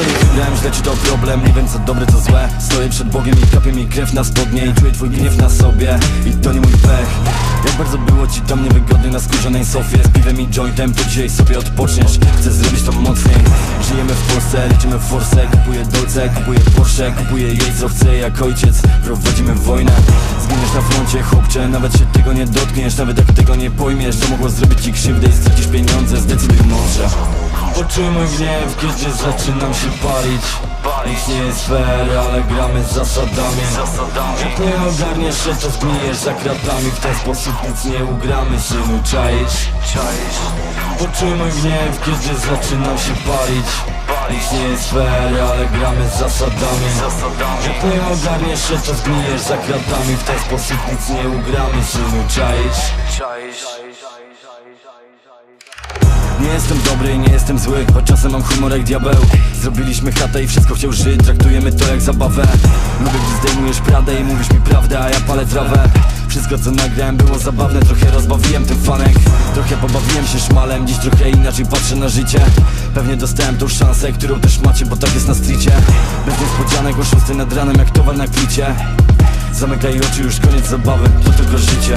Nie wygrałem, źle czy to problem Nie wiem co dobre, co złe. Stoję przed Bogiem i kapie mi krew na spodnie I czuję twój gniew na sobie. I to nie mój pech. Jak bardzo było ci tam niewygodnie na skórzonej sofie? Z piwem i jointem, to dzisiaj sobie odpoczniesz. Chcę zrobić to mocniej. Żyjemy w Polsce, liczymy w forsę. Kupuję dolce, kupuję Porsche Kupuję jej co chcę jak ojciec. Prowadzimy wojnę. Zginiesz na froncie, chłopcze. Nawet się tego nie dotkniesz Nawet jak tego nie pojmiesz. To mogło zrobić ci krzywdę i stracisz pieniądze. Zdecyduj mądrze Poczuj mój gniew, kiedy zaczynam się palić. Nic nie jest fair, ale gramy z zasadami. Jak nie ogarniesz się, to zgnijesz za kratami. W ten sposób nic nie ugramy, synu, czaisz? Poczuj mój gniew, kiedy zaczynam się palić. Nic nie jest fair, ale gramy z zasadami. Jak nie ogarniesz się, to zgnijesz za kratami. W ten sposób nic nie ugramy, synu, czaisz? Nie jestem dobry, nie jestem zły Choć czasem mam humor jak diabeł. Zrobiliśmy chatę i wszystko chciał żyć Traktujemy to jak zabawę. Lubię gdy zdejmujesz pradę i mówisz mi prawdę A ja palę trawę. Wszystko co nagrałem było zabawne Trochę rozbawiłem ten fanek. Trochę pobawiłem się szmalem Dziś trochę inaczej patrzę na życie. Pewnie dostałem tą szansę, którą też macie Bo tak jest na stricie Bez niespodzianek o szóstej nad ranem jak towar na klicie. Zamykaj oczy, już koniec zabawy To tylko życie